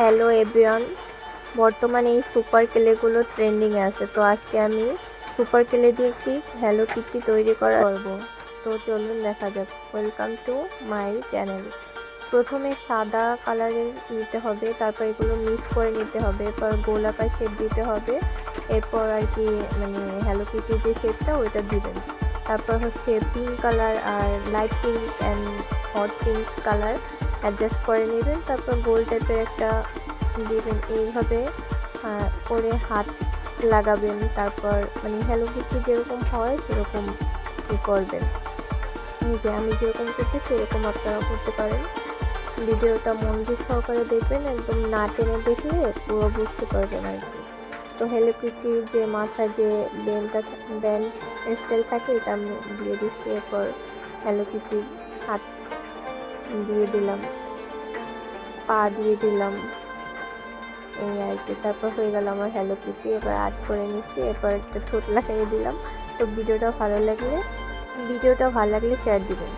Hello everyone বর্তমানে এই super কেলেগুলো ট্রেন্ডিংয়ে আছে। তো আজকে আমি সুপার কেলে দিয়ে একটি হ্যালো কিটটি তৈরি করা করব। তো চলুন দেখা যাক। ওয়েলকাম টু মাই চ্যানেল প্রথমে সাদা কালারের নিতে হবে, তারপর এগুলো মিক্স করে নিতে হবে, এরপর গোলাকার শেপ দিতে হবে, এরপর আর কি মানে হ্যালো কিটির যে শেপটা ওইটা দিবেন। তারপর হচ্ছে pink colour R light pink and hot pink colour adjust করে নেবেন, তারপর গোল টাইপের একটা দিবেন এইভাবে করে হাত লাগাবেন, তারপর মানে হ্যালো কিটি যেরকম হয় সেরকম ই করবেন। যে আমি যেরকম করতেছি সেরকম আপনারা করতে পারেন। ভিডিওটা মনোযোগ সহকারে দেখবেন, একদম না টেনে দেখলে পুরো বুঝতে পারবেন আর কি। তো হ্যালো কিটির যে মাথার যে ব্যান্ডটা ব্যান্ড স্টাইল থাকে, এটা আমি দিয়ে দিচ্ছি, এরপর হ্যালো কিটির হাত দিলাম। পা দিয়ে দিলাম। এই আর কি, তারপর হয়ে গেল আমার হ্যালো কিটি এবার আর্ট করে নিচ্ছি এরপর একটা ঠোঁট লাগিয়ে দিলাম। তো ভিডিওটা ভালো লাগলে, ভিডিওটা ভালো লাগলে শেয়ার দিবেন।